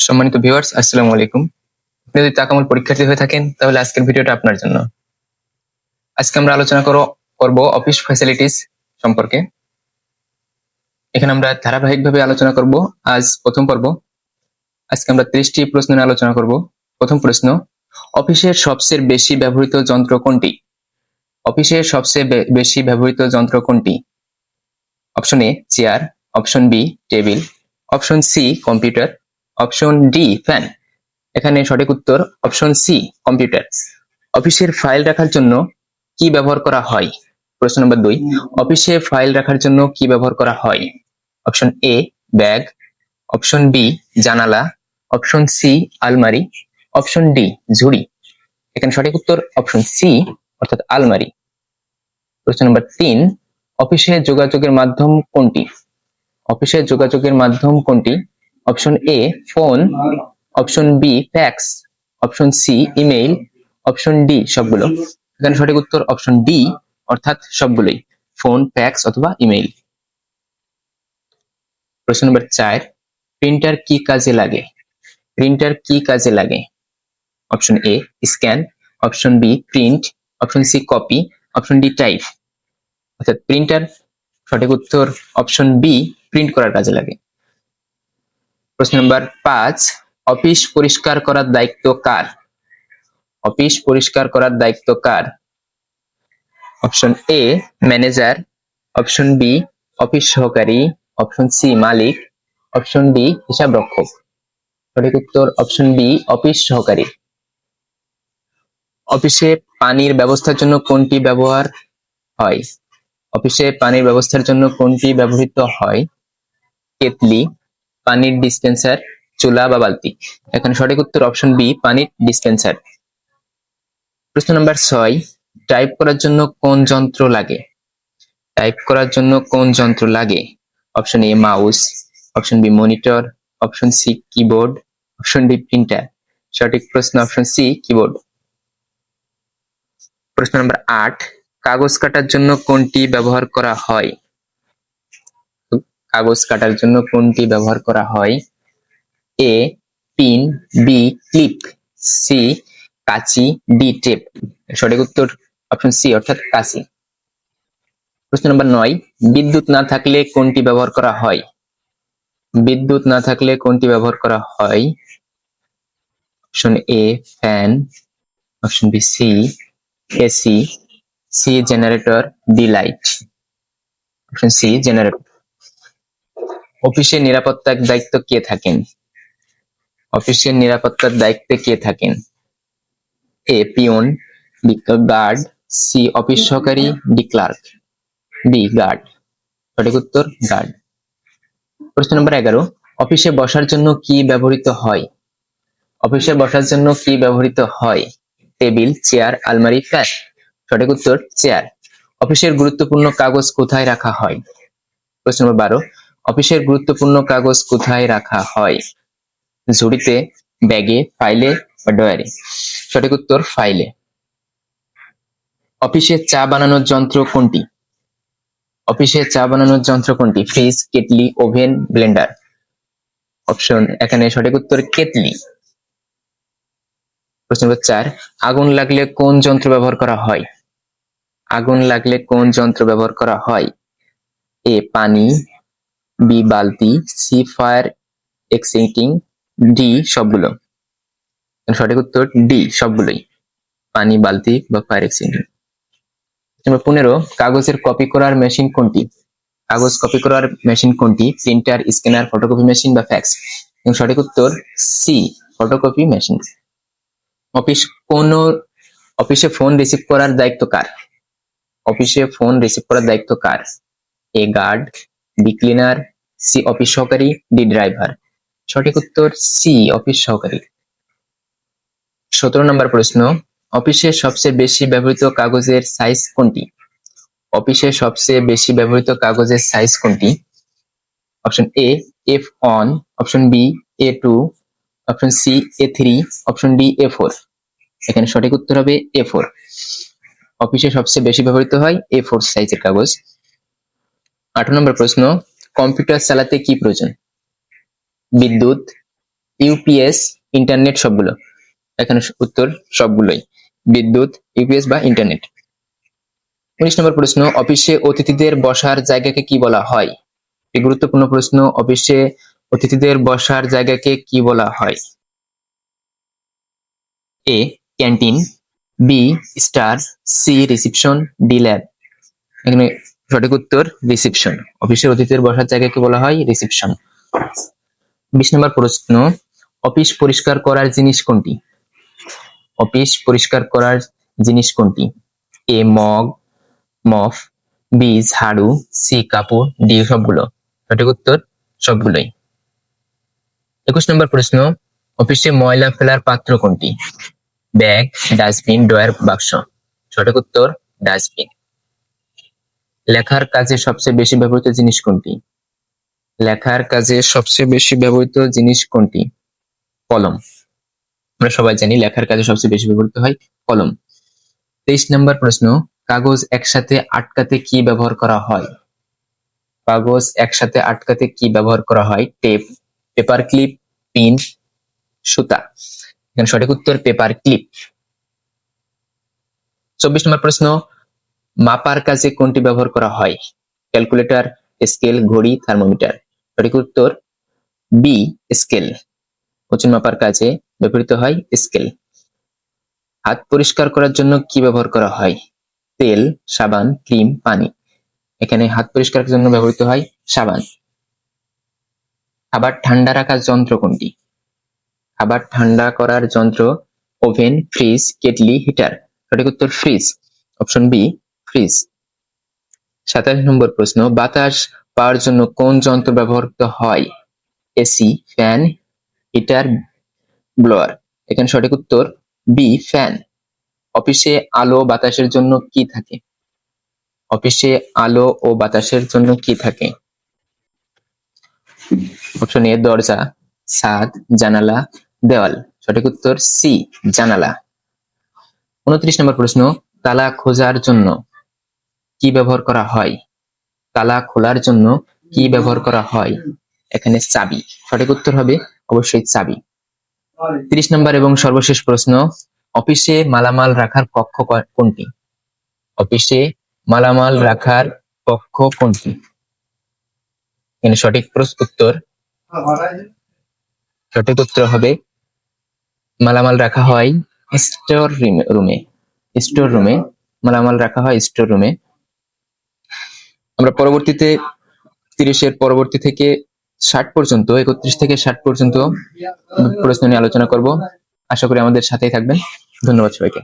সম্মানিত ভিউয়ার্স আসসালামু আলাইকুম। আপনি যদি তাকামুল পরীক্ষার্থী হয়ে থাকেন, তাহলে আজকের ভিডিওটা আপনার জন্য। আজকে আমরা আলোচনা করো, করব অফিস ফ্যাসিলিটিস সম্পর্কে। এখানে আমরা ধারাবাহিকভাবে আলোচনা করব আজ প্রথম পর্ব। আজকে আমরা ত্রিশটি প্রশ্ন নিয়ে আলোচনা করব। প্রথম প্রশ্ন, অফিসের সবচেয়ে বেশি ব্যবহৃত যন্ত্র কোনটি? অফিসের সবচেয়ে বেশি ব্যবহৃত যন্ত্র কোনটি? Option A, chair, option B, table, option C, computer option D fan এখানে সঠিক উত্তর, অপশন সি কম্পিউটার অফিসের ফাইল রাখার জন্য কি ব্যবহার করা হয়? প্রশ্ন নম্বর দুই, অফিসে ফাইল রাখার জন্য কি ব্যবহার করা হয়? Option A bag option B, জানালা। অপশন সি, আলমারি। অপশন ডি, ঝুড়ি। এখানে সঠিক উত্তর, অপশন সি, অর্থাৎ আলমারি। প্রশ্ন নম্বর তিন, অফিসে যোগাযোগের মাধ্যম কোনটি? অফিসে যোগাযোগের মাধ্যম কোনটি? Option A phone option B fax option C email option D সবগুলো। এখানে সঠিক উত্তর অপশন ডি অর্থাৎ সবগুলোই। ফোন ফ্যাক্স অথবা ইমেইল প্রশ্ন নম্বর চার প্রিন্টার কি কাজে লাগে? প্রিন্টার কি কাজে লাগে? Option A scan option B print option C copy option D type অর্থাৎ প্রিন্টার সঠিক উত্তর অপশন বি প্রিন্ট করার কাজে লাগে। প্রশ্ন নম্বর পাঁচ, অফিস পরিষ্কার করার দায়িত্ব কার? অফিস পরিষ্কার করার দায়িত্ব কার? Option A, manager. Option B, office সহকারী। অপশন সি, মালিক। অপশন ডি, হিসাব রক্ষক। সঠিক উত্তর অপশন বি, অফিস সহকারী। অফিসে পানির ব্যবস্থার জন্য কোনটি ব্যবহার হয়? অফিসে পানির ব্যবস্থার জন্য কোনটি ব্যবহৃত হয়? কেতলি। পানির ডিসপেন্সার চুলা বা বালতি। এখানে সঠিক উত্তর অপশন বি পানির ডিসপেন্সার প্রশ্ন নাম্বার ছয় টাইপ করার জন্য কোন যন্ত্র লাগে? টাইপ করার জন্য কোন যন্ত্র লাগে? Option A mouse option B monitor option C keyboard option D printer সঠিক প্রশ্ন অপশন সি কিবোর্ড প্রশ্ন নাম্বার আট, কাগজ কাটার জন্য কোনটি ব্যবহার করা হয়? কাগজ কাটার জন্য কোনটি ব্যবহার করা হয়? A pin B clip C কাঁচি ডি টেপ সঠিক উত্তর অপশন সি অর্থাৎ কাঁচি। প্রশ্ন নম্বর নয়, বিদ্যুৎ না থাকলে কোনটি ব্যবহার করা হয়? বিদ্যুৎ না থাকলে কোনটি ব্যবহার করা হয়? Option A fan option B C AC C generator D light option C generator অফিসের নিরাপত্তার দায়িত্ব কে থাকেন? অফিসের নিরাপত্তার দায়িত্বে কে থাকেন? A, peon, B, guard, C, office সহকারী, ডি, ক্লার্ক। D, guard. সঠিক উত্তর, গার্ড। প্রশ্ন নম্বর এগারো, অফিসে বসার জন্য কি ব্যবহৃত হয়? অফিসে বসার জন্য কি ব্যবহৃত হয়? টেবিল, চেয়ার, আলমারি, ফ্ল্যাট। সঠিক উত্তর, চেয়ার। অফিসের গুরুত্বপূর্ণ কাগজ কোথায় রাখা হয়? প্রশ্ন নম্বর বারো অফিসের গুরুত্বপূর্ণ কাগজ কোথায় রাখা হয়? ঝুড়িতে, ব্যাগে, ফাইলে বা ডয়ারে সঠিক উত্তর, ফাইলে। অফিসে চা বানানোর যন্ত্র কোনটি? অফিসে চা বানানোর যন্ত্র কোনটি? Fridge, kettle, oven, blender? Option, এখানে সঠিক উত্তর, কেটলি। প্রশ্ন নম্বর চার, আগুন লাগলে কোন যন্ত্র ব্যবহার করা হয়? আগুন লাগলে কোন যন্ত্র ব্যবহার করা হয়? এ, পানি বি বালতি সি ফায়ার এক্সিটিং ডি সবগুলো। সঠিক উত্তর ডি সবগুলোই। পানি, বালতি বা ফায়ার এক্সিটিং নম্বর পনেরো, কাগজের কপি করার মেশিন কোনটি? কাগজ কপি করার মেশিন কোনটি? প্রিন্টার স্ক্যানার ফটোকপি মেশিন বা ফ্যাক্স এবং সঠিক উত্তর সি ফটোকপি মেশিন অফিস কোন অফিসে ফোন রিসিভ করার দায়িত্ব কার? অফিসে ফোন রিসিভ করার দায়িত্ব কার? A guard B cleaner C office সহকারী ডি ড্রাইভার সঠিক উত্তর সি অফিস সহকারী। সতেরো নম্বর প্রশ্ন, অফিসে সবচেয়ে বেশি ব্যবহৃত কাগজের সাইজ কোনটি? অফিসে সবচেয়ে বেশি ব্যবহৃত কাগজের সাইজ কোনটি? অপশন এ এফ on option B A two option C A three option D A four এখানে সঠিক উত্তর হবে এ ফোর অফিসে সবচেয়ে বেশি ব্যবহৃত হয় এ ফোর সাইজের কাগজ। আঠারো নম্বর প্রশ্ন কম্পিউটার চালাতে কি প্রয়োজন? বিদ্যুৎ ইউপিএস ইন্টারনেট সবগুলো। এখানে উত্তর সবগুলোই। বিদ্যুৎ ইউপিএস বা ইন্টারনেট উনিশ নম্বর প্রশ্ন, অফিসে অতিথিদের বসার জায়গাকে কি বলা হয়? একটি গুরুত্বপূর্ণ প্রশ্ন, অফিসে অতিথিদের বসার জায়গাকে কি বলা হয়? A, canteen, B, store, C, reception, D, lab. এখানে সঠিক উত্তর রিসিপশন অফিসের অতিথিদের বসার জায়গাকে বলা হয় রিসিপশন বিশ নম্বর প্রশ্ন, অফিস পরিষ্কার করার জিনিস কোনটি? অফিস পরিষ্কার করার জিনিস কোনটি? এ, মগ, মফ বি ঝাড়ু সি, কাপড়, ডি, সবগুলো। সঠিক উত্তর, সবগুলোই। একুশ নম্বর প্রশ্ন, অফিসে ময়লা ফেলার পাত্র কোনটি? ব্যাগ, ডাস্টবিন, ড্রয়ার, বাক্স। সঠিক উত্তর, ডাস্টবিন। লেখার কাজে সবচেয়ে বেশি ব্যবহৃত জিনিস কোনটি? লেখার কাজে সবচেয়ে বেশি ব্যবহৃত জিনিস কোনটি? কলম। আমরা সবাই জানি লেখার কাজে সবচেয়ে বেশি ব্যবহৃত হয় কলম। তেইশ নম্বর প্রশ্ন, কাগজ একসাথে আটকাতে কি ব্যবহার করা হয়? কাগজ একসাথে আটকাতে কি ব্যবহার করা হয়? টেপ, পেপার ক্লিপ, পিন, সুতা। এখানে সঠিক উত্তর, পেপার ক্লিপ। চব্বিশ নম্বর প্রশ্ন মাপার কাজে কোনটি ব্যবহার করা হয়? ক্যালকুলেটর, স্কেল, ঘড়ি, থার্মোমিটার। সঠিক উত্তর বি স্কেল। ওজন মাপার কাজে ব্যবহৃত হয় স্কেল। হাত পরিষ্কার করার জন্য কি ব্যবহার করা হয়? তেল, সাবান, ক্রিম, পানি। এখানে হাত পরিষ্কারের জন্য ব্যবহৃত হয় সাবান। খাবার ঠান্ডা রাখার যন্ত্র কোনটি? খাবার ঠান্ডা করার যন্ত্র, ওভেন, ফ্রিজ, কেটলি, হিটার। সঠিক উত্তর, ফ্রিজ। অপশন বি ফ্রিজ সাতাশ নম্বর প্রশ্ন, বাতাস পাওয়ার জন্য কোন যন্ত্র ব্যবহৃত হয়? এসি ফ্যান হিটার ব্লোয়ার এখানে সঠিক উত্তর বি ফ্যান অফিসে আলো বাতাসের জন্য কি থাকে? অফিসে আলো ও বাতাসের জন্য কি থাকে? অপশন এ, দরজা, ছাদ, জানালা, দেওয়াল। সঠিক উত্তর সি জানালা। উনত্রিশ নম্বর প্রশ্ন, তালা খোঁজার জন্য কি ব্যবহার করা হয়? তালা খোলার জন্য কি ব্যবহার করা হয়? এখানে চাবি। সঠিক উত্তর হবে অবশ্যই চাবি। তিরিশ নম্বর এবং সর্বশেষ প্রশ্ন, অফিসে মালামাল রাখার কক্ষ কোনটি? অফিসে মালামাল রাখার কক্ষ কোনটি? এখানে সঠিক উত্তর। সঠিক উত্তর হবে, মালামাল রাখা হয় স্টোর রুমে। স্টোর রুমে মালামাল রাখা হয় স্টোর রুমে। আমরা পরবর্তীতে তিরিশের পরবর্তী থেকে ষাট পর্যন্ত, একত্রিশ থেকে ষাট পর্যন্ত প্রশ্ন নিয়ে আলোচনা করব। আশা করি আমাদের সাথেই থাকবেন। ধন্যবাদ সবাইকে।